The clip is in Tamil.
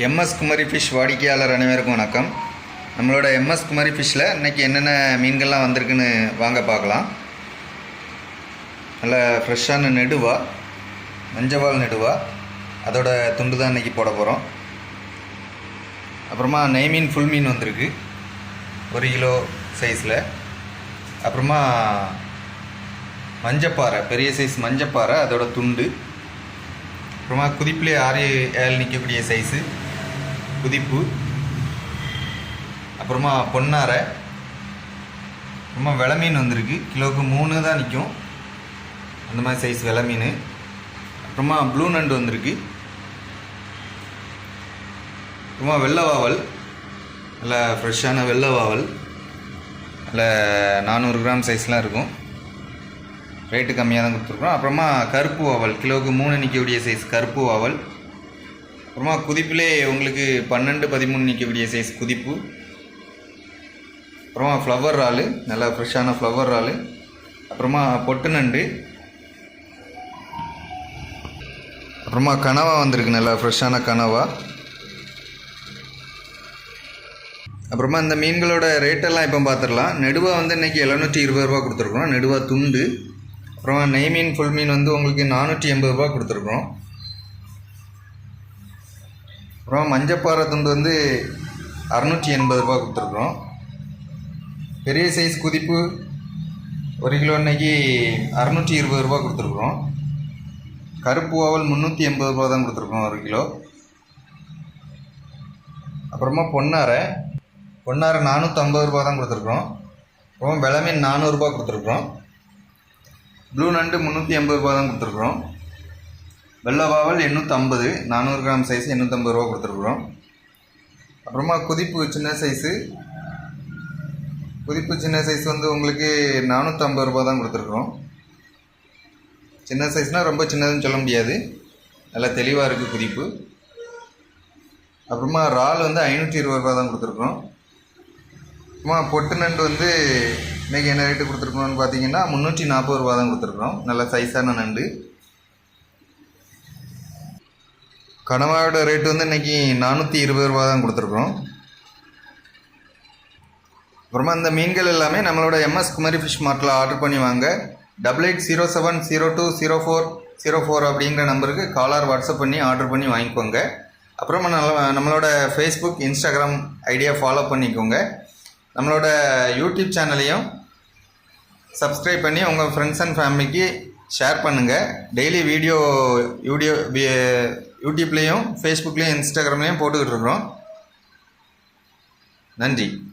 எம்எஸ் குமரி ஃபிஷ் வாடிக்கையாளர் அனைவருக்கும் வணக்கம். நம்மளோட எம்எஸ் குமரி ஃபிஷ்ஷில் இன்றைக்கி என்னென்ன மீன்கள்லாம் வந்திருக்குன்னு வாங்க பார்க்கலாம். நல்ல ஃப்ரெஷ்ஷான நெடுவா மஞ்சவால் நெடுவா அதோட துண்டு தான் இன்றைக்கி போட போகிறோம் அப்புறமா நெய் மீன் ஃபுல் மீன் வந்திருக்கு. ஒரு கிலோ சைஸில். அப்புறமா மஞ்சப்பாறை பெரிய சைஸ் மஞ்சப்பாறை அதோட துண்டு. அப்புறமா குதிப்பிலே ஆறு ஏழு நிற்கக்கூடிய சைஸு. குதிப்பு அப்புறமா பொன்னாரை அப்புறமா வெள மீன் வந்திருக்கு. கிலோவுக்கு மூணு தான் நிற்கும் அந்த மாதிரி சைஸ் வெலை மீன் அப்புறமா ப்ளூ நண்டு வந்திருக்கு. அப்புறமா வெள்ளை வாவல். நல்ல ஃப்ரெஷ்ஷான வெள்ளை வாவல். நல்ல நானூறு கிராம் சைஸ்லாம் இருக்கும். ரேட்டு கம்மியாக தான் கொடுத்துருக்குறோம் அப்புறமா கருப்பு வாவல். கிலோவுக்கு மூணு நிற்கக்கூடிய சைஸ் கருப்பு வாவல். அப்புறமா குதிப்பிலே உங்களுக்கு பன்னெண்டு பதிமூணு நிற்கக்கூடிய சைஸ் குதிப்பு. அப்புறமா ஃப்ளவர் இறால் நல்லா ஃப்ரெஷ்ஷான ஃப்ளவர் இறால் அப்புறமா பொட்டு நண்டு. அப்புறமா கனவா வந்திருக்கு நல்லா ஃப்ரெஷ்ஷான கனவா. அப்புறமா இந்த மீன்களோட ரேட்டெல்லாம் இப்போ பார்த்துடலாம் நெடுவா வந்து இன்றைக்கி எழுநூற்றி இருபது ரூபா கொடுத்துருக்குறோம். நெடுவா துண்டு. அப்புறமா நெய் மீன் ஃபுல் மீன் வந்து உங்களுக்கு நானூற்றி எண்பது ரூபா கொடுத்துருக்குறோம். அப்புறம் மஞ்சப்பாறை துண்டு வந்து அறநூற்றி எண்பது ரூபா கொடுத்துருக்குறோம். பெரிய சைஸ் குதிப்பு ஒரு கிலோ இன்னைக்கு அறநூற்றி இருபது ரூபா கொடுத்துருக்குறோம். கருப்பு ஓவல் முந்நூற்றி எண்பது ரூபா தான் கொடுத்துருக்கோம் ஒரு கிலோ. அப்புறமா பொன்னாரை பொன்னாரை நானூற்றம்பது ரூபா தான் கொடுத்துருக்குறோம். அப்புறமா விளமீன் நானூறுரூபா கொடுத்துருக்குறோம். ப்ளூ நண்டு முந்நூற்றி எண்பது ரூபா தான் கொடுத்துருக்குறோம். வெள்ளவாவல் எண்ணூற்றம்பது நானூறு கிராம் சைஸ் எண்ணூற்றம்பது ரூபா கொடுத்துருக்குறோம். அப்புறமா குதிப்பு சின்ன சைஸு குதிப்பு சின்ன சைஸ் வந்து உங்களுக்கு நானூற்றம்பது ரூபா தான் கொடுத்துருக்குறோம். சின்ன சைஸ்னால் ரொம்ப சின்னதுன்னு சொல்ல முடியாது. நல்லா தெளிவாக இருக்குது குதிப்பு. அப்புறமா இறால் வந்து ஐநூற்றி இருபது ரூபா தான் கொடுத்துருக்குறோம். அப்புறமா பொட்டு நண்டு வந்து இன்றைக்கி என்ன ரேட்டு கொடுத்துருக்குறோன்னு பார்த்தீங்கன்னா முந்நூற்றி நாற்பது ரூபா தான் கொடுத்துருக்குறோம். நல்ல சைஸான நண்டு. கனவாயோட ரேட் வந்து இன்றைக்கி நானூற்றி இருபது ரூபா தான் கொடுத்துருக்குறோம். அப்புறமா இந்த மீன்கள் எல்லாமே நம்மளோட எம்எஸ் குமரி ஃபிஷ் மார்ட்டில் ஆர்டர் பண்ணி வாங்க. Double eight zero seven zero two zero four zero four அப்படிங்கிற நம்பருக்கு காலர் வாட்ஸ்அப் பண்ணி ஆர்டர் பண்ணி வாங்கிக்கோங்க. அப்புறமா நல்ல நம்மளோட ஃபேஸ்புக் இன்ஸ்டாகிராம் ஐடியா ஃபாலோ பண்ணிக்கோங்க. நம்மளோட யூடியூப் சேனலையும் சப்ஸ்கிரைப் பண்ணி உங்கள் ஃப்ரெண்ட்ஸ் அண்ட் ஃபேமிலிக்கு ஷேர் பண்ணுங்கள் டெய்லி வீடியோ வீடியோ யூடியூப்லேயும் ஃபேஸ்புக்லேயும் இன்ஸ்டாகிராம்லேயும் போட்டுக்கிட்டு இருக்கிறோம். நன்றி.